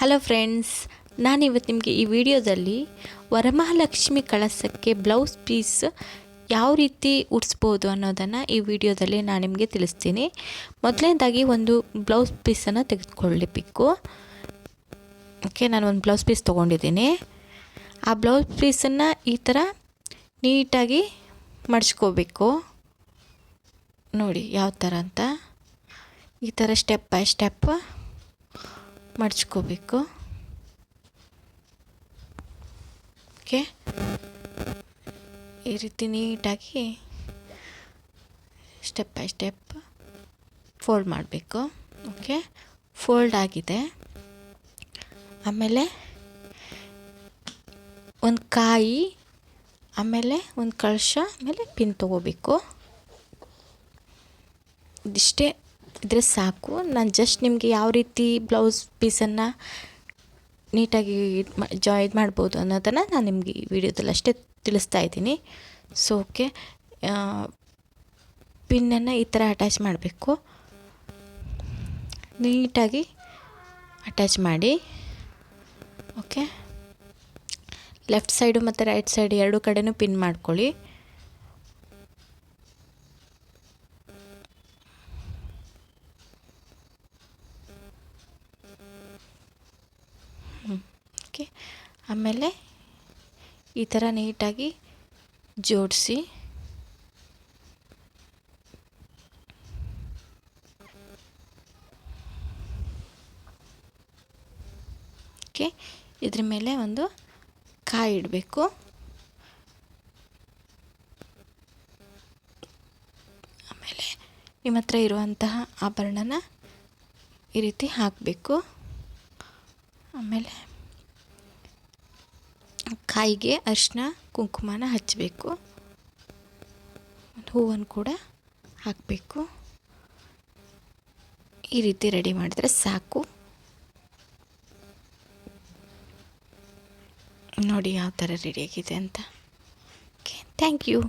Hello friends ನಾನಿವತ್ತು ನಿಮಗೆ ಈ ವಿಡಿಯೋದಲ್ಲಿ ವರಮಹಾಲಕ್ಷ್ಮಿ ಕಳಸಕ್ಕೆ ಬ್ಲೌಸ್ ಪೀಸ್ ಯಾವ ರೀತಿ ಉಡ್ಸ್ಬೋದು ಅನ್ನೋದನ್ನು ಈ ವಿಡಿಯೋದಲ್ಲಿ ನಾನು ನಿಮಗೆ ತಿಳಿಸ್ತೀನಿ. ಮೊದಲನೇದಾಗಿ ಒಂದು ಬ್ಲೌಸ್ ಪೀಸನ್ನು ತೆಗೆದುಕೊಳ್ಳಬೇಕು. ಓಕೆ ನಾನು ಒಂದು ಬ್ಲೌಸ್ ಪೀಸ್ ತೊಗೊಂಡಿದ್ದೀನಿ. ಆ ಬ್ಲೌಸ್ ಪೀಸನ್ನು ಈ ಥರ ನೀಟಾಗಿ ಮಡ್ಚ್ಕೋಬೇಕು ನೋಡಿ, ಯಾವ ಥರ ಅಂತ. ಈ ಥರ ಸ್ಟೆಪ್ ಬೈ ಸ್ಟೆಪ್ ಮಡ್ಚ್ಕೋಬೇಕು ಓಕೆ ಈ ರೀತಿ ನೀಟಾಗಿ ಸ್ಟೆಪ್ ಬೈ ಸ್ಟೆಪ್ ಫೋಲ್ಡ್ ಮಾಡಬೇಕು. ಓಕೆ ಫೋಲ್ಡ್ ಆಗಿದೆ. ಆಮೇಲೆ ಒಂದು ಕಾಯಿ, ಆಮೇಲೆ ಒಂದು ಕಳಶ, ಆಮೇಲೆ ಪಿನ್ ತೊಗೋಬೇಕು. ಇದಿಷ್ಟೇ. ಇದ್ರೆ ಸಾಕು. ನಾನು ಜಸ್ಟ್ ನಿಮಗೆ ಯಾವ ರೀತಿ ಬ್ಲೌಸ್ ಪೀಸನ್ನು ನೀಟಾಗಿ ಇದು ಮಾ, ಜಾ, ಇದು ಮಾಡ್ಬೋದು ಅನ್ನೋದನ್ನು ನಾನು ನಿಮಗೆ ಈ ವಿಡಿಯೋದಲ್ಲಿ ಅಷ್ಟೇ ತಿಳಿಸ್ತಾ ಇದ್ದೀನಿ. ಸೊ ಓಕೆ ಪಿನ್ನನ್ನು ಈ ಥರ ಅಟ್ಯಾಚ್ ಮಾಡಬೇಕು. ನೀಟಾಗಿ ಅಟ್ಯಾಚ್ ಮಾಡಿ. ಓಕೆ ಲೆಫ್ಟ್ ಸೈಡು ಮತ್ತು ರೈಟ್ ಸೈಡ್ ಎರಡು ಕಡೆನೂ ಪಿನ್ ಮಾಡ್ಕೊಳ್ಳಿ. ಓಕೆ ಆಮೇಲೆ ಈ ಥರ ನೀಟಾಗಿ ಜೋಡಿಸಿ. ಓಕೆ ಇದ್ರ ಮೇಲೆ ಒಂದು ಕಾಯಿ ಇಡಬೇಕು. ಆಮೇಲೆ ನಿಮ್ಮ ಹತ್ರ ಇರುವಂತಹ ಆಭರಣನ ಈ ರೀತಿ ಹಾಕಬೇಕು. ಆಮೇಲೆ ಕಾಯಿಗೆ ಅರಿಶಿನ ಕುಂಕುಮನ ಹಚ್ಚಬೇಕು ಹೂವನ್ನು ಕೂಡ ಹಾಕಬೇಕು. ಈ ರೀತಿ ರೆಡಿ ಮಾಡಿದ್ರೆ ಸಾಕು. ನೋಡಿ ಯಾವ ಥರ ರೆಡಿಯಾಗಿದೆ ಅಂತ. Okay thank you